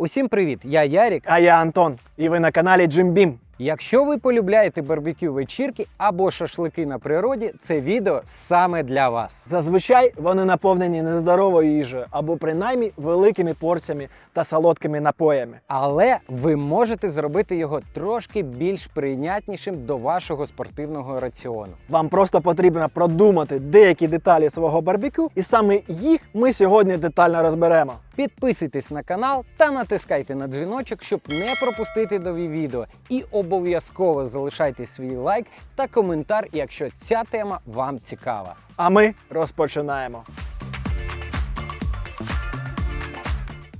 Усім привіт! Я Ярік. А я Антон, і ви на каналі Jim Beam. Якщо ви полюбляєте барбекю вечірки або шашлики на природі, це відео саме для вас. Зазвичай вони наповнені нездоровою їжею або принаймні великими порціями та солодкими напоями. Але ви можете зробити його трошки більш прийнятнішим до вашого спортивного раціону. Вам просто потрібно продумати деякі деталі свого барбекю, і саме їх ми сьогодні детально розберемо. Підписуйтесь на канал та натискайте на дзвіночок, щоб не пропустити нові відео. І обов'язково залишайте свій лайк та коментар, якщо ця тема вам цікава. А ми розпочинаємо.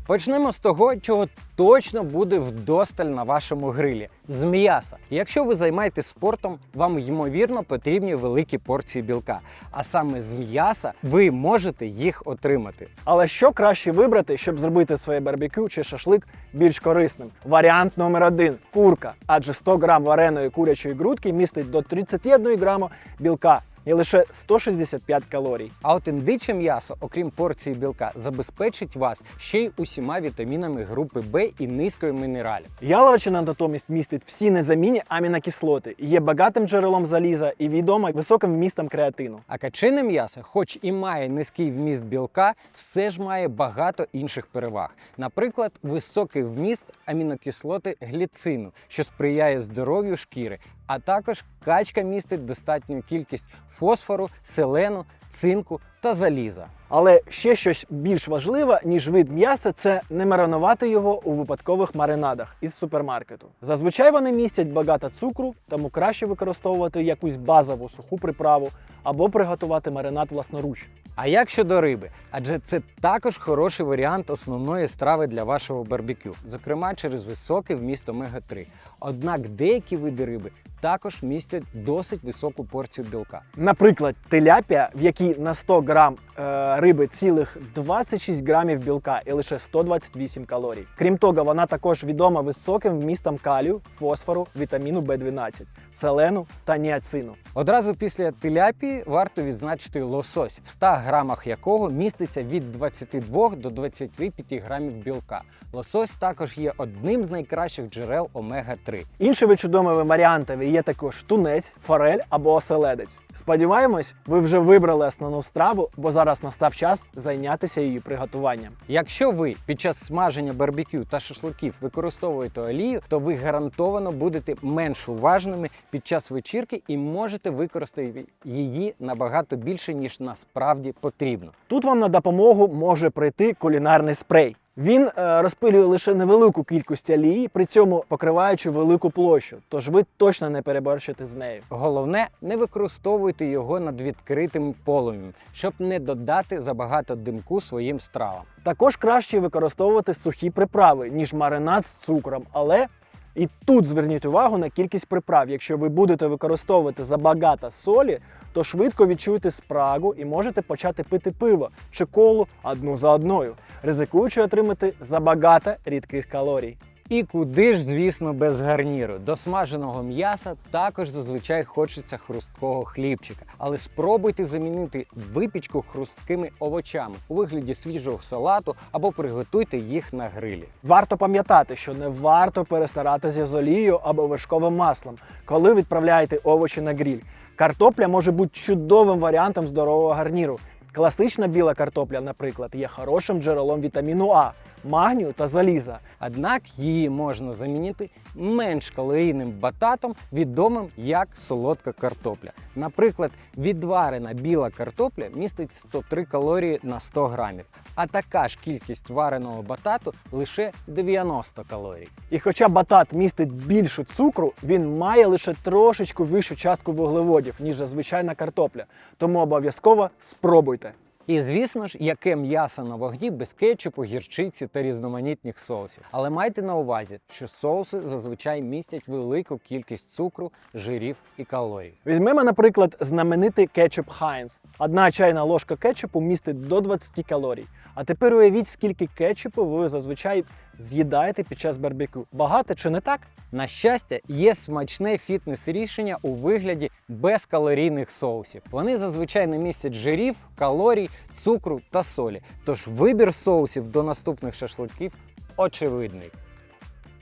Почнемо з того, чого точно буде вдосталь на вашому грилі з м'яса. Якщо ви займаєтесь спортом, вам ймовірно потрібні великі порції білка. А саме з м'яса ви можете їх отримати. Але що краще вибрати, щоб зробити своє барбекю чи шашлик більш корисним? Варіант номер один курка, адже 100 грам вареної курячої грудки містить до 31 граму білка і лише 165 калорій. А от індиче м'ясо, окрім порції білка, забезпечить вас ще й усіма вітамінами групи Б і низкою мінералів. Яловичина натомість містить всі незамінні амінокислоти, є багатим джерелом заліза і відома високим вмістом креатину. А качине м'ясо, хоч і має низький вміст білка, все ж має багато інших переваг. Наприклад, високий вміст амінокислоти гліцину, що сприяє здоров'ю шкіри. А також качка містить достатню кількість фосфору, селену, цинку та заліза. Але ще щось більш важливе, ніж вид м'яса, це не маринувати його у випадкових маринадах із супермаркету. Зазвичай вони містять багато цукру, тому краще використовувати якусь базову суху приправу або приготувати маринад власноруч. А як щодо риби? Адже це також хороший варіант основної страви для вашого барбекю, зокрема через високий вміст омега-3. Однак деякі види риби також містять досить високу порцію білка. Наприклад, теляпія, в якій на 100 грам е, риби цілих 26 грамів білка і лише 128 калорій. Крім того, вона також відома високим вмістом калію, фосфору, вітаміну В12, селену та ніацину. Одразу після теляпії варто відзначити лосось, в 100 грамах якого міститься від 22 до 25 грамів білка. Лосось також є одним з найкращих джерел омега-3. Іншими чудовими варіантами є також тунець, форель або оселедець. Сподіваємось, ви вже вибрали основну страву, бо зараз настав час зайнятися її приготуванням. Якщо ви під час смаження барбекю та шашликів використовуєте олію, то ви гарантовано будете менш уважними під час вечірки і можете використати її набагато більше, ніж насправді потрібно. Тут вам на допомогу може прийти кулінарний спрей. Він е, розпилює лише невелику кількість олії, при цьому покриваючи велику площу, тож ви точно не переборщите з нею. Головне, не використовуйте його над відкритим полум'ям, щоб не додати забагато димку своїм стравам. Також краще використовувати сухі приправи, ніж маринад з цукром, але і тут зверніть увагу на кількість приправ. Якщо ви будете використовувати забагато солі, то швидко відчуєте спрагу і можете почати пити пиво чи колу одну за одною, ризикуючи отримати забагато рідких калорій. І куди ж, звісно, без гарніру. До смаженого м'яса також зазвичай хочеться хрусткого хлібчика. Але спробуйте замінити випічку хрусткими овочами у вигляді свіжого салату або приготуйте їх на грилі. Варто пам'ятати, що не варто перестаратися з олією або вершковим маслом, коли відправляєте овочі на гріль. Картопля може бути чудовим варіантом здорового гарніру. Класична біла картопля, наприклад, є хорошим джерелом вітаміну А, магнію та заліза. Однак її можна замінити менш калорійним бататом, відомим як солодка картопля. Наприклад, відварена біла картопля містить 103 калорії на 100 грамів, а така ж кількість вареного батату лише 90 калорій. І хоча батат містить більше цукру, він має лише трошечку вищу частку вуглеводів, ніж звичайна картопля. Тому обов'язково спробуйте. І звісно ж, яке м'ясо на вогні без кетчупу, гірчиці та різноманітних соусів. Але майте на увазі, що соуси зазвичай містять велику кількість цукру, жирів і калорій. Візьмемо, наприклад, знаменитий кетчуп Heinz. Одна чайна ложка кетчупу містить до 20 калорій. А тепер уявіть, скільки кетчупу ви зазвичай з'їдаєте під час барбекю. Багато чи не так? На щастя, є смачне фітнес-рішення у вигляді безкалорійних соусів. Вони зазвичай не містять жирів, калорій, цукру та солі. Тож вибір соусів до наступних шашликів очевидний.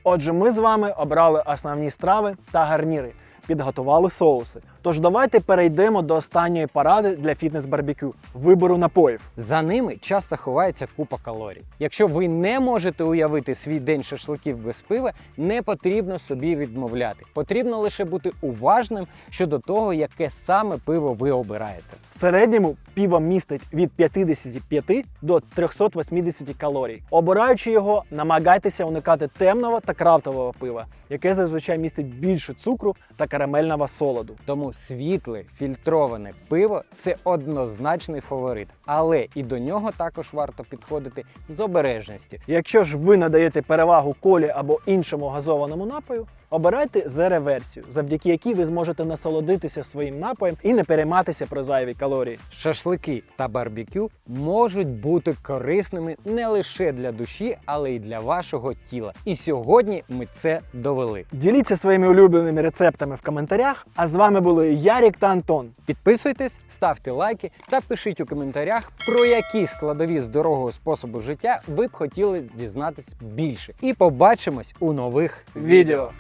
Отже, ми з вами обрали основні страви та гарніри, підготували соуси. Тож давайте перейдемо до останньої поради для фітнес-барбекю вибору напоїв. За ними часто ховається купа калорій. Якщо ви не можете уявити свій день шашликів без пива, не потрібно собі відмовляти. Потрібно лише бути уважним щодо того, яке саме пиво ви обираєте. В середньому пиво містить від 55 до 380 калорій. Обираючи його, намагайтеся уникати темного та крафтового пива, яке зазвичай містить більше цукру та карамельного солоду. Тому світле фільтроване пиво це однозначний фаворит, але і до нього також варто підходити з обережністю. Якщо ж ви надаєте перевагу колі або іншому газованому напою, обирайте зере-версію, завдяки якій ви зможете насолодитися своїм напоєм і не перейматися про зайві калорії. Шашлики та барбекю можуть бути корисними не лише для душі, але й для вашого тіла. І сьогодні ми це довели. Діліться своїми улюбленими рецептами в коментарях. А з вами були Ярік та Антон. Підписуйтесь, ставте лайки та пишіть у коментарях, про які складові здорового способу життя ви б хотіли дізнатись більше. І побачимось у нових відео. Відео.